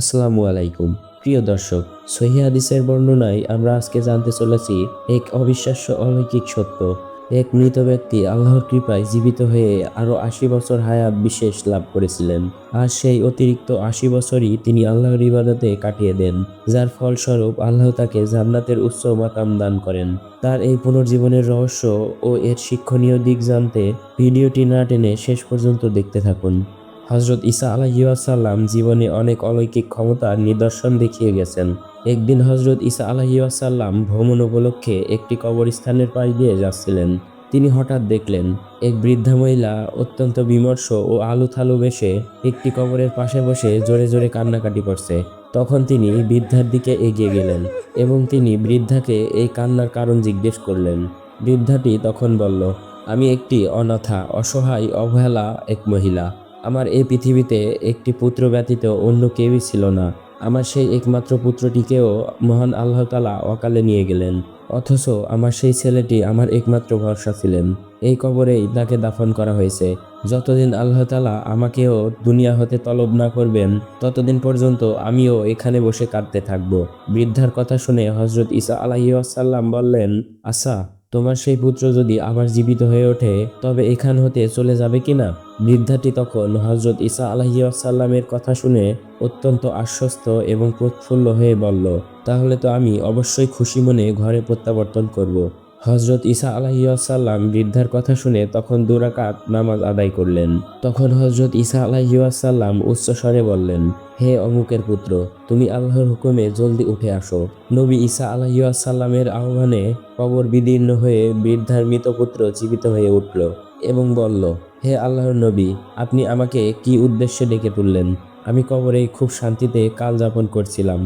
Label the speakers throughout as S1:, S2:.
S1: আসসালামু আলাইকুম। প্রিয় দর্শক, সহি হাদিসের বর্ণনায় আমরা আজকে জানতে চলেছি এক অবিশ্বাস্য অলৌকিক সত্য। এক মৃত ব্যক্তি আল্লাহর কৃপায় জীবিত হয়ে আরও আশি বছর হায়াত বিশেষ লাভ করেছিলেন। আর সেই অতিরিক্ত আশি বছরই তিনি আল্লাহর ইবাদতে কাটিয়ে দেন, যার ফলস্বরূপ আল্লাহ তাকে জান্নাতের উচ্চ মাকাম দান করেন। তার এই পুনর্জীবনের রহস্য ও এর শিক্ষণীয় দিক জানতে ভিডিওটি না টেনে শেষ পর্যন্ত দেখতে থাকুন। হজরত ঈসা আলাহিউসাল্লাম জীবনে অনেক অলৌকিক ক্ষমতার নিদর্শন দেখিয়ে গেছেন। একদিন হজরত ঈসা আলাহিউসাল্লাম ভ্রমণ উপলক্ষে একটি কবরস্থানের পাশ দিয়ে যাচ্ছিলেন। তিনি হঠাৎ দেখলেন, এক বৃদ্ধা মহিলা অত্যন্ত বিমর্ষ ও আলু থালু বেশে একটি কবরের পাশে বসে জোরে জোরে কান্নাকাটি করছে। তখন তিনি বৃদ্ধার দিকে এগিয়ে গেলেন এবং তিনি বৃদ্ধাকে এই কান্নার কারণ জিজ্ঞেস করলেন। বৃদ্ধাটি তখন বলল, আমি একটি অনাথা, অসহায়, অবহেলা এক মহিলা। আমার এই পৃথিবীতে একটি পুত্র ব্যতীত অন্য কেউই ছিল না। আমার সেই একমাত্র পুত্রটিকেও মহান আল্লাহ তালা অকালে নিয়ে গেলেন, অথচ আমার সেই ছেলেটি আমার একমাত্র ভরসা ছিলেন। এই কবরেই তাকে দাফন করা হয়েছে। যতদিন আল্লাহ তালা আমাকেও দুনিয়া হতে তলব না করবেন, ততদিন পর্যন্ত আমিও এখানে বসে কাঁদতে থাকব। বৃদ্ধার কথা শুনে হজরত ইসা আলাহিসাল্লাম বললেন আচ্ছা তোমার সেই পুত্র যদি আবার জীবিত হয়ে ওঠে, তবে এখান হতে চলে যাবে কিনা বৃদ্ধাটি তখন হজরত ইসা আলহিউসাল্লামের কথা শুনে অত্যন্ত আশ্বস্ত এবং প্রফুল্ল হয়ে বলল, তাহলে তো আমি অবশ্যই খুশি মনে ঘরে প্রত্যাবর্তন করব। হজরত ঈসা আলাহিসাল্লাম বৃদ্ধার কথা শুনে তখন দুরাকাত নামাজ আদায় করলেন। তখন হজরত ঈসা আলাহিসাল্লাম উচ্চস্বরে বললেন, হে অমুকের পুত্র, তুমি আল্লাহর হুকুমে জলদি উঠে আসো। নবী ঈসা আলাহিসাল্লামের আহ্বানে কবর বিদীর্ণ হয়ে বৃদ্ধার মৃত পুত্র জীবিত হয়ে উঠল এবং বলল, হে আল্লাহর নবী, আপনি আমাকে কি উদ্দেশ্যে ডেকে তুললেন? আমি কবরে খুব শান্তিতে কাল যাপন করছিলাম।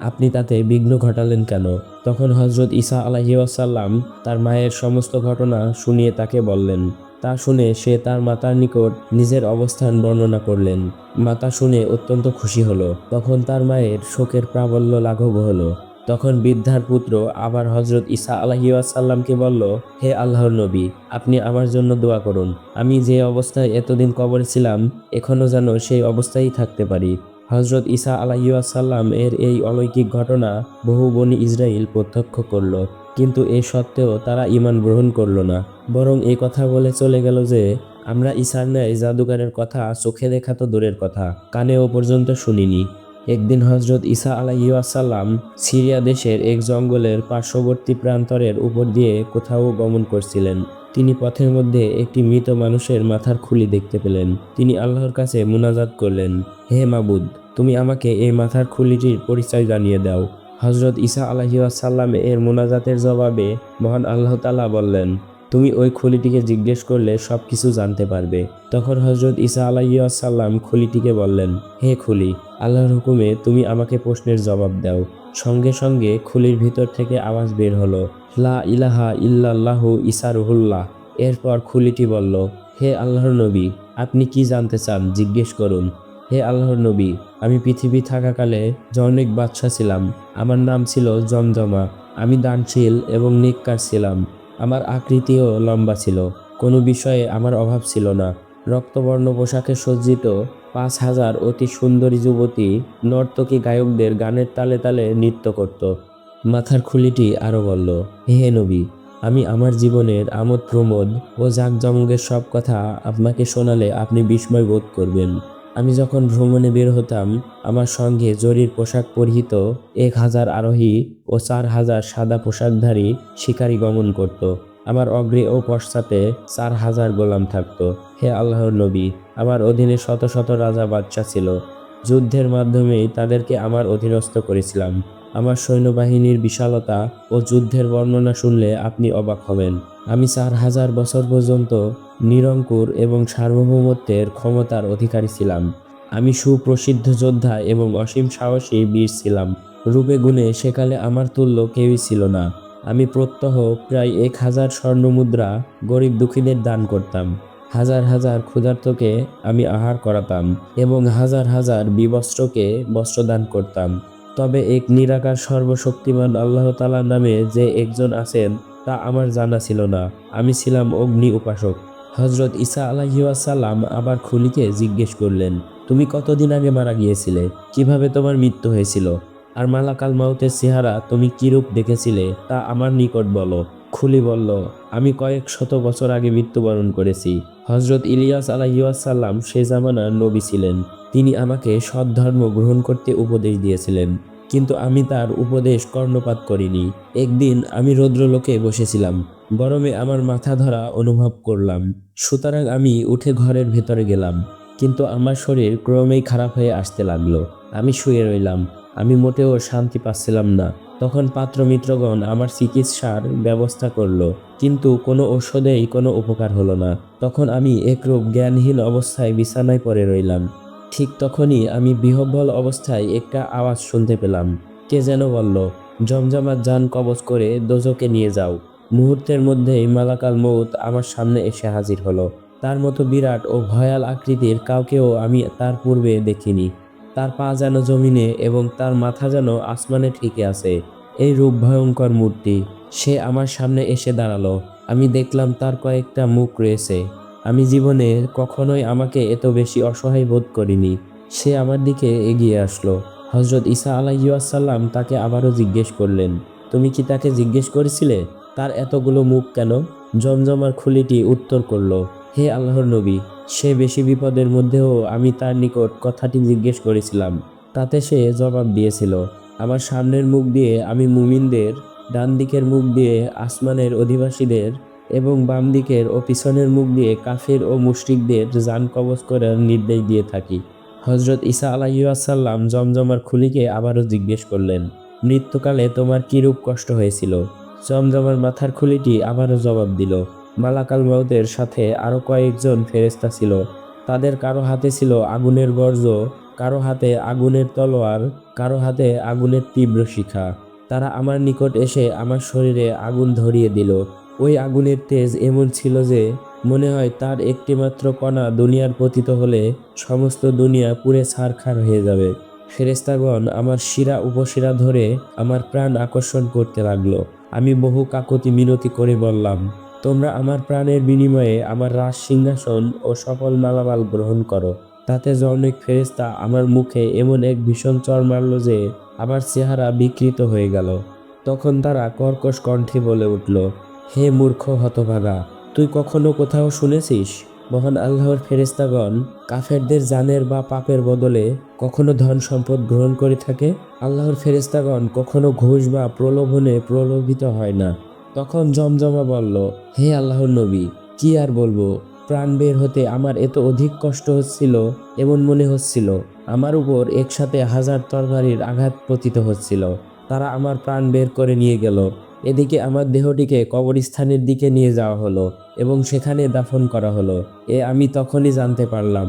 S1: আপনি তাতে বিঘ্ন ঘটালেন কেন? তখন হজরত ঈসা আলাহিসাল্লাম তার মায়ের সমস্ত ঘটনা শুনিয়ে তাকে বললেন। তা শুনে সে তার মাতার নিকট নিজের অবস্থান বর্ণনা করলেন। মাতা শুনে অত্যন্ত খুশি হলো। তখন তার মায়ের শোকের প্রাবল্য লাঘব হলো। তখন বৃদ্ধার পুত্র আবার হজরত ঈসা আলাহিসাল্লামকে বলল, হে আল্লাহর নবী, আপনি আমার জন্য দোয়া করুন। আমি যে অবস্থায় এতদিন কবরে ছিলাম এখনও যেন সেই অবস্থায় থাকতে পারি। হজরত ঈসা আলাহিসাল্লাম এর এই অলৌকিক ঘটনা বহু বনি ইসরায়েল প্রত্যক্ষ করল। কিন্তু এ সত্ত্বেও তারা ইমান গ্রহণ করল না। বরং এই কথা বলে চলে গেল যে, আমরা ঈসার ন্যায় জাদুগারের কথা চোখে দেখা তো দূরের কথা কানেও পর্যন্ত শুনিনি। একদিন হজরত ঈসা আলাইসাল্লাম সিরিয়া দেশের এক জঙ্গলের পার্শ্ববর্তী প্রান্তরের উপর দিয়ে কোথাও গমন করছিলেন। তিনি পথের মধ্যে একটি মৃত মানুষের মাথার খুলি দেখতে পেলেন। তিনি আল্লাহর কাছে মুনাজাত করলেন, হে মাবুদ তুমি আমাকে এই মাথার খুলিটির পরিচয় জানিয়ে দাও। হজরত ঈসা আলাহিসাল্লাম এর মোনাজাতের জবাবে মহান আল্লাহ তালা বললেন, তুমি ওই খুলিটিকে জিজ্ঞেস করলে সব কিছু জানতে পারবে। তখন হজরত ঈসা আলাইসাল্লাম খুলিটিকে বললেন, হে খুলি, আল্লাহর হুকুমে তুমি আমাকে প্রশ্নের জবাব দাও। সঙ্গে সঙ্গে খুলির ভিতর থেকে আওয়াজ বের হলো, লা ইলাহা ইল্লাল্লাহু ইসা রুহুল্লাহ। এরপর খুলিটি বলল, হে আল্লাহর নবী, আপনি কি জানতে চান? জিজ্ঞেস করুন। হে আল্লাহর নবী, আমি পৃথিবী থাকাকালে জনৈক বাদশাহ ছিলাম। আমার নাম ছিল জমজমা। আমি দানশীল এবং নিকার ছিলাম। আমার আকৃতিও লম্বা ছিল। কোনো বিষয়ে আমার অভাব ছিল না। রক্তবর্ণ পোশাকে সজ্জিত পাঁচ হাজার অতি সুন্দরী যুবতী নর্তকী গায়কদের গানের তালে তালে নৃত্য করত। মাথার খুলিটি আরও বলল হে নবী, আমি আমার জীবনের আমোদ প্রমোদ ও জাঁকজমকের সব কথা আপনাকে শোনালে আপনি বিস্ময় বোধ করবেন। আমি যখন ভ্রমণে বের হতাম, আমার সঙ্গে জরির পোশাক পরিহিত এক হাজার আরোহী ও চার হাজার সাদা পোশাকধারী শিকারী গমন করত। আমার অগ্রে ও পশ্চাতে চার হাজার গোলাম থাকত। হে আল্লাহর নবী, আমার অধীনে শত শত রাজা বাচ্চা ছিল। যুদ্ধের মাধ্যমেই তাদেরকে আমার অধীনস্থ করেছিলাম। আমার সৈন্যবাহিনীর বিশালতা ও যুদ্ধের বর্ণনা শুনলে আপনি অবাক হবেন। আমি চার হাজার বছর পর্যন্ত নিরঙ্কুর এবং সার্বভৌমত্বের ক্ষমতার অধিকারী ছিলাম। আমি সুপ্রসিদ্ধ যোদ্ধা এবং অসীম সাহসী বীর ছিলাম। রূপে গুণে সেকালে আমার তুল্য কেউই ছিল না। আমি প্রত্যহ প্রায় এক হাজার স্বর্ণমুদ্রা গরিব দুঃখীদের দান করতাম। হাজার হাজার ক্ষুধার্তকে আমি আহার করাতাম এবং হাজার হাজার বিবস্ত্রকে বস্ত্রদান করতাম। তবে এক নিরাকার সর্বশক্তিমান আল্লাহ তালার নামে যে একজন আছেন, তা আমার জানা ছিল না। আমি ছিলাম অগ্নি উপাসক। হজরত ঈসা আলাহিসাল্লাম আবার খুলিকে জিজ্ঞেস করলেন, তুমি কতদিন আগে মারা গিয়েছিলে? কীভাবে তোমার মৃত্যু হয়েছিল? আর মালাকাল মাউতের চেহারা তুমি কিরূপ দেখেছিলে তা আমার নিকট বলো। খুলি বলল, আমি কয়েক শত বছর আগে মৃত্যুবরণ করেছি। হজরত ইলিয়াস আলাইসাল্লাম সে জামানার নবী ছিলেন। তিনি আমাকে সৎ ধর্ম গ্রহণ করতে উপদেশ দিয়েছিলেন, কিন্তু আমি তার উপদেশ কর্ণপাত করিনি। একদিন আমি রৌদ্রলোকে বসেছিলাম। গরমে আমার মাথা ধরা অনুভব করলাম। সুতরাং আমি উঠে ঘরের ভেতরে গেলাম, কিন্তু আমার শরীর ক্রমেই খারাপ হয়ে আসতে লাগল। আমি শুয়ে রইলাম, আমি মোটেও শান্তি পাচ্ছিলাম না। তখন পাত্র মিত্রগণ আমার চিকিৎসার ব্যবস্থা করল, কিন্তু কোনো ঔষধেই কোনো উপকার হলো না। তখন আমি একরূপ জ্ঞানহীন অবস্থায় বিছানায় পড়ে রইলাম। ঠিক তখনই আমি বিহব্বল অবস্থায় একটা আওয়াজ শুনতে পেলাম। কে যেন বলল, জমজমাট যান কবজ করে দোজকে নিয়ে যাও। মুহূর্তের মধ্যেই মালাকাল মৌত আমার সামনে এসে হাজির হলো। তার মতো বিরাট ও ভয়াল আকৃতির কাউকেও আমি তার পূর্বে দেখিনি। তার পা যেন জমিনে এবং তার মাথা যেন আসমানে ঠিকে আছে। এই রূপ ভয়ঙ্কর মূর্তি, সে আমার সামনে এসে দাঁড়াল। আমি দেখলাম তার কয়েকটা মুখ রয়েছে। আমি জীবনে কখনোই আমাকে এত বেশি অসহায় বোধ করিনি। সে আমার দিকে এগিয়ে আসলো। হজরত ঈসা আলাইসাল্লাম তাকে আবারও জিজ্ঞেস করলেন, তুমি কি তাকে জিজ্ঞেস করেছিলে? তার এতগুলো মুখ কেন? জমজমার খুলিটি উত্তর করল, হে আল্লাহর নবী, সে বেশি বিপদের মধ্যেও আমি তার নিকট কথাটি জিজ্ঞেস করেছিলাম। তাতে সে জবাব দিয়েছিল, আমার সামনের মুখ দিয়ে আমি মুমিনদের ডান দিকের মুখ দিয়ে আসমানের অধিবাসীদের এবং বাম দিকের ও পিছনের মুখ দিয়ে কাফের ও মুশরিকদের যান কবজ করার নির্দেশ দিয়ে থাকি। হজরত ঈসা আলাইসাল্লাম জমজমার খুলিকে আবারও জিজ্ঞেস করলেন, মৃত্যুকালে তোমার কিরূপ কষ্ট হয়েছিল? জমজমার মাথার খুলিটি আবারও জবাব দিল। মালাকাল মাউতের সাথে আরও কয়েকজন ফেরেস্তা ছিল। তাদের কারও হাতে ছিল আগুনের বর্জ্য, কারও হাতে আগুনের তলোয়ার, কারও হাতে আগুনের তীব্র শিখা। তারা আমার নিকট এসে আমার শরীরে আগুন ধরিয়ে দিল। ওই আগুনের তেজ এমন ছিল যে, মনে হয় তার একটিমাত্র কণা দুনিয়ার পতিত হলে সমস্ত দুনিয়া পুরে ছারখার হয়ে যাবে। ফেরেস্তাগণ আমার শিরা উপশিরা ধরে আমার প্রাণ আকর্ষণ করতে লাগল। আমি বহু কাকতি মিনতি করে বললাম, তোমরা আমার প্রাণের বিনিময়ে আমার রাজ সিংহাসন ও সকল মালামাল গ্রহণ করো। তাতে জনৈক ফেরেস্তা আমার মুখে এমন এক ভীষণ চর মারল যে আমার চেহারা বিকৃত হয়ে গেল। তখন তারা কর্কশ কণ্ঠে বলে উঠল, হে মূর্খ হতভাগা, তুই কখনো কোথাও শুনেছিস? মহান আল্লাহর ফেরেস্তাগণ কাফেরদের জানের বা পাপের বদলে কখনো ধন সম্পদ গ্রহণ করে থাকে? আল্লাহর ফেরেস্তাগণ কখনো ঘুষ বা প্রলোভনে প্রলোভিত হয় না। তখন জমজমা বলল, হে আল্লাহর নবী, কি আর বলব? প্রাণ বের হতে আমার এত অধিক কষ্ট হচ্ছিল, এমন মনে হচ্ছিল। আমার উপর একসাথে হাজার তরবারির আঘাত পতিত হচ্ছিল। তারা আমার প্রাণ বের করে নিয়ে গেল। এদিকে আমার দেহটিকে কবরস্থানের দিকে নিয়ে যাওয়া হলো। এবং সেখানে দাফন করা হলো। এ আমি তখনই জানতে পারলাম,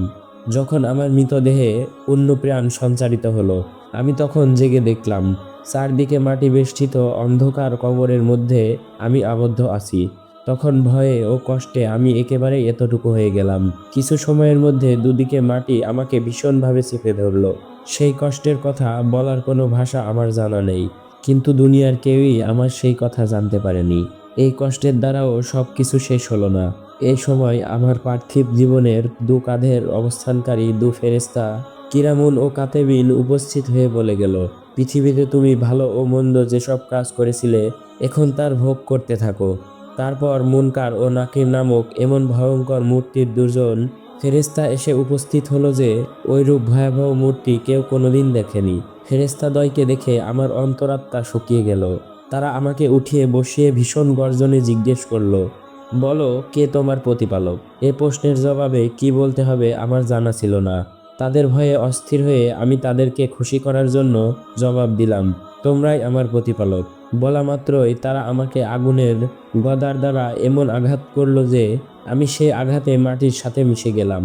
S1: যখন আমার মৃতদেহে অন্য প্রাণ সঞ্চারিত হলো। আমি তখন জেগে দেখলাম, চারদিকে মাটি বেষ্টিত অন্ধকার কবরের মধ্যে আমি আবদ্ধ আছি। তখন ভয়ে ও কষ্টে আমি একেবারে এতটুকু হয়ে গেলাম। কিছু সময়ের মধ্যে দুদিকে মাটি আমাকে ভীষণভাবে চেপে ধরলো। সেই কষ্টের কথা বলার কোনো ভাষা আমার জানা নেই, কিন্তু দুনিয়ার কেউই আমার সেই কথা জানতে পারেনি। এই কষ্টের দ্বারাও সব কিছু শেষ হলো না। এই সময় আমার পার্থিব জীবনের দু কাঁধের অবস্থানকারী দু ফেরেস্তা কিরামুন ও কাতেবিন উপস্থিত হয়ে বলে গেল, পৃথিবীতে তুমি ভালো ও মন্দ যেসব কাজ করেছিলে, এখন তার ভোগ করতে থাকো। তারপর মুনকার ও নাকির নামক এমন ভয়ঙ্কর মূর্তির দুজন ফেরেস্তা এসে উপস্থিত হলো যে ওইরূপ ভয়াবহ মূর্তি কেউ কোনোদিন দেখেনি। ফেরেস্তা দয়কে দেখে আমার অন্তরাত্মা শুকিয়ে গেল। তারা আমাকে উঠিয়ে বসিয়ে ভীষণ গর্জনে জিজ্ঞেস করল, বলো, কে তোমার প্রতিপালক? এ প্রশ্নের জবাবে কি বলতে হবে আমার জানা ছিল না। তাদের ভয়ে অস্থির হয়ে আমি তাদেরকে খুশি করার জন্য জবাব দিলাম, তোমরাই আমার প্রতিপালক। বলা মাত্রই তারা আমাকে আগুনের গদার দ্বারা এমন আঘাত করল যে আমি সেই আঘাতে মাটির সাথে মিশে গেলাম।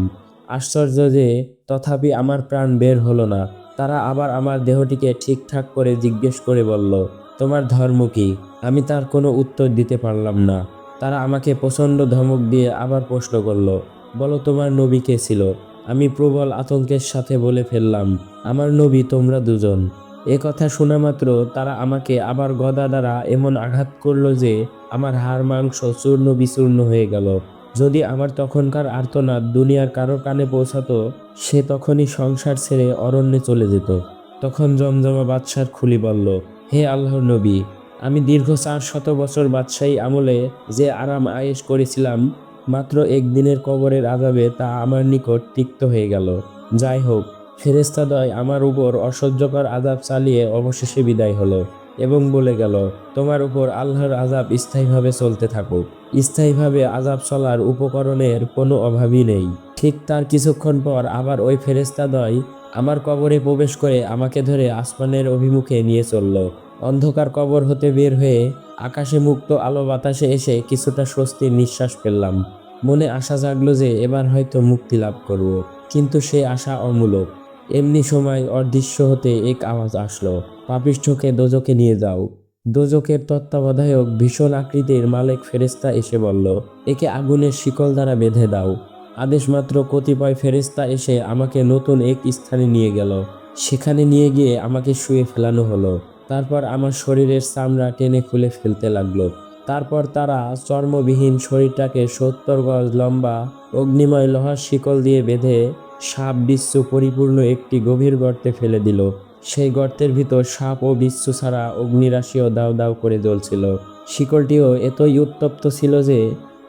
S1: আশ্চর্য যে তথাপি আমার প্রাণ বের হলো না। তারা আবার আমার দেহটিকে ঠিকঠাক করে জিজ্ঞেস করে বলল তোমার ধর্ম কি? আমি তার কোনো উত্তর দিতে পারলাম না। তারা আমাকে প্রচণ্ড ধমক দিয়ে আবার প্রশ্ন করল, বলো তোমার নবী কে ছিল? আমি প্রবল আতঙ্কের সাথে বলে ফেললাম, আমার নবী তোমরা দুজন। এ কথা শোনা মাত্র তারা আমাকে আবার গদা দ্বারা এমন আঘাত করল যে আমার হাড়, মাংস, চূর্ণ বিচূর্ণ হয়ে গেল। যদি আমার তখনকার আর্তনাদ দুনিয়ার কারোর কানে পৌঁছাতো, সে তখনই সংসার ছেড়ে অরণ্যে চলে যেত। তখন জমজমা বাদশার খুলি বলল হে আল্লাহর নবী, আমি দীর্ঘ চার শত বছর বাদশাহী আমলে যে আরাম আয়েশ করেছিলাম, মাত্র একদিনের কবরের আজাবে তা আমার নিকট তিক্ত হয়ে গেল। যাই হোক ফেরেস্তাদয় আমার উপর অসহ্যকর আজাব চালিয়ে অবশেষে বিদায় হলো এবং বলে গেল, তোমার উপর আল্লাহর আজাব স্থায়ীভাবে চলতে থাকুক। স্থায়ীভাবে আজাব চলার উপকরণের কোনো অভাবই নেই। ঠিক তার কিছুক্ষণ পর আবার ওই ফেরেস্তাদয় আমার কবরে প্রবেশ করে আমাকে ধরে আসমানের অভিমুখে নিয়ে চলল। অন্ধকার কবর হতে বের হয়ে আকাশে মুক্ত আলো বাতাসে এসে কিছুটা স্বস্তির নিঃশ্বাস ফেললাম। মনে আশা জাগলো যে এবার হয়তো মুক্তি লাভ করব, কিন্তু সে আশা অমূলক। এমনি সময় অদৃশ্য হতে এক আওয়াজ আসলো পাপিষ্ঠকে দোজকে নিয়ে যাও। দোজকের তত্ত্বাবধায়ক ভীষণ আকৃতির মালিক ফেরেস্তা এসে বলল, একে আগুনের শিকল দ্বারা বেঁধে দাও। আদেশ মাত্র কতিপয় ফেরিস্তা এসে আমাকে নতুন এক স্থানে নিয়ে গেল। সেখানে নিয়ে গিয়ে আমাকে শুয়ে ফেলানো হলো। তারপর আমার শরীরের চামড়া টেনে খুলে ফেলতে লাগল। তারপর তারা চর্মবিহীন শরীরটাকে সত্তর গজ লম্বা, অগ্নিময় লোহার শিকল দিয়ে বেঁধে সাপ বিচ্ছু পরিপূর্ণ একটি গভীর গর্তে ফেলে দিল। সেই গর্তের ভিতর সাপ ও বিচ্ছু ছাড়া অগ্নিরাশিও দাউ দাউ করে জ্বলছিল। শিকলটিও এতই উত্তপ্ত ছিল যে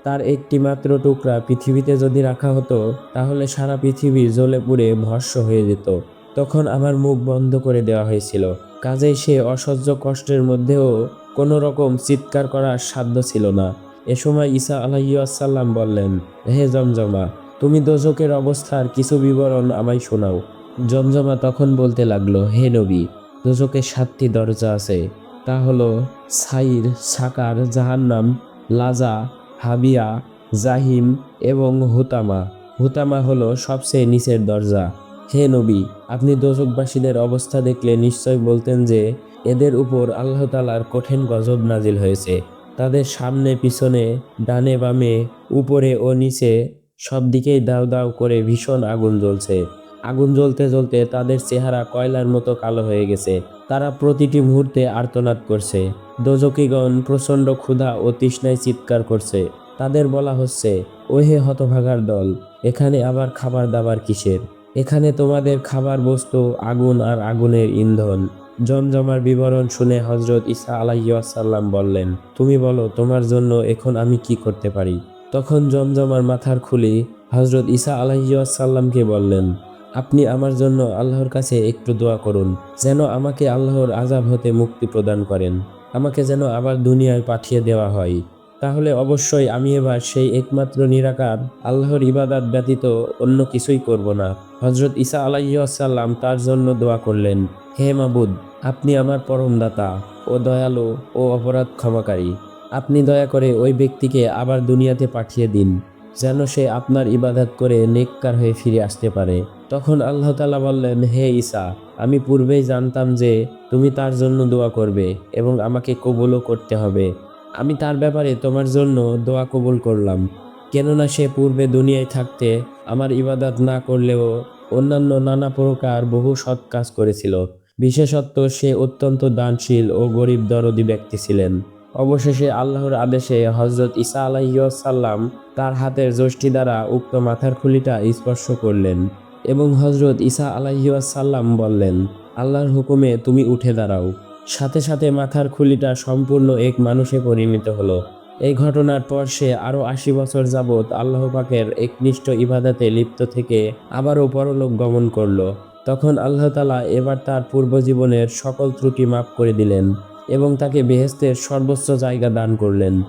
S1: তার একটি মাত্র টুকরা পৃথিবীতে যদি রাখা হতো, তাহলে সারা পৃথিবী জ্বলে পুড়ে ভস্য হয়ে যেত। তখন আমার মুখ বন্ধ করে দেওয়া হয়েছিল। কাজেই সে অসহ্য কষ্টের মধ্যেও কোনো রকম চিৎকার করার সাধ্য ছিল না। এ সময় ঈসা আলাইসাল্লাম বললেন, হে জমজমা, তুমি দোজকের অবস্থার কিছু বিবরণ আমায় শোনাও। জমজমা তখন বলতে লাগল, হে নবী দোজকের সাতটি দরজা আছে। তা হলো সাইর, সাকার, জাহান্নাম, লাজা হাবিয়া, জাহিম এবং হুতামা। হুতামা হলো সবচেয়ে নিচের দরজা। হে নবী, আপনি দোজকবাসীদের অবস্থা দেখলে নিশ্চয় বলতেন যে, এদের উপর আল্লাহ তালার কঠিন গজব নাজিল হয়েছে। তাদের সামনে, পিছনে, ডানে বামে, উপরে ও নিচে সব দিকেই দাও দাও করে ভীষণ আগুন জ্বলছে। আগুন জ্বলতে জ্বলতে তাদের চেহারা কয়লার মতো কালো হয়ে গেছে। তারা প্রতিটি মুহূর্তে আর্তনাদ করছে। দোজকিগণ প্রচণ্ড ক্ষুধা ও তৃষ্ণায় চিৎকার করছে। তাদের বলা হচ্ছে, ওহে হতভাগার দল, এখানে আবার খাবার দাবার কিসের? এখানে তোমাদের খাবার বস্তু, আগুন আর আগুনের ইন্ধন। জমজমার বিবরণ শুনে হজরত ইসা আলাইসাল্লাম বললেন, তুমি বলো, তোমার জন্য এখন আমি কি করতে পারি? তখন জমজমার মাথার খুলি হজরত ইসা আলাইসাল্লামকে বললেন আপনি আমার জন্য আল্লাহর কাছে একটু দোয়া করুন, যেন আমাকে আল্লাহর আজাব হতে মুক্তি প্রদান করেন, আমাকে যেন আবার দুনিয়ায় পাঠিয়ে দেওয়া হয়। তাহলে অবশ্যই আমি এবার সেই একমাত্র নিরাকার, আল্লাহর ইবাদাত ব্যতীত অন্য কিছুই করব না। হজরত ইসা আলাইসাল্লাম তার জন্য দোয়া করলেন, হে মাবুদ, আপনি আমার পরমদাতা ও দয়ালু ও অপরাধ ক্ষমাকারী। আপনি দয়া করে ওই ব্যক্তিকে আবার দুনিয়াতে পাঠিয়ে দিন, যেন সে আপনার ইবাদত করে নেককার হয়ে ফিরে আসতে পারে। তখন আল্লাহ তালা বললেন, হে ঈসা, আমি পূর্বেই জানতাম যে তুমি তার জন্য দোয়া করবে এবং আমাকে কবুলও করতে হবে। আমি তার ব্যাপারে তোমার জন্য দোয়া কবুল করলাম। কেননা সে পূর্বে দুনিয়ায় থাকতে আমার ইবাদত না করলেও অন্যান্য নানা প্রকার বহু সৎ কাজ করেছিল। বিশেষত্ব সে অত্যন্ত দানশীল ও গরিব দরদি ব্যক্তি ছিলেন। অবশেষে আল্লাহর আদেশে হজরত ইসা আলাইসাল্লাম তার হাতের যষ্টি দ্বারা উক্ত মাথার খুলিটা স্পর্শ করলেন। এবং হজরত ইসা আলাইসাল্লাম বললেন, আল্লাহর হুকুমে তুমি উঠে দাঁড়াও। সাথে সাথে মাথার খুলিটা সম্পূর্ণ এক মানুষে পরিণত হলো। এই ঘটনার পর সে আরও আশি বছর যাবৎ আল্লাহ পাকের একনিষ্ঠ ইবাদাতে লিপ্ত থেকে আবারও পরলোক গমন করল। তখন আল্লাহ তালা এবার তার পূর্বজীবনের সকল ত্রুটি মাফ করে দিলেন এবং তাকে বেহেস্তের সর্বোচ্চ জায়গা দান করলেন।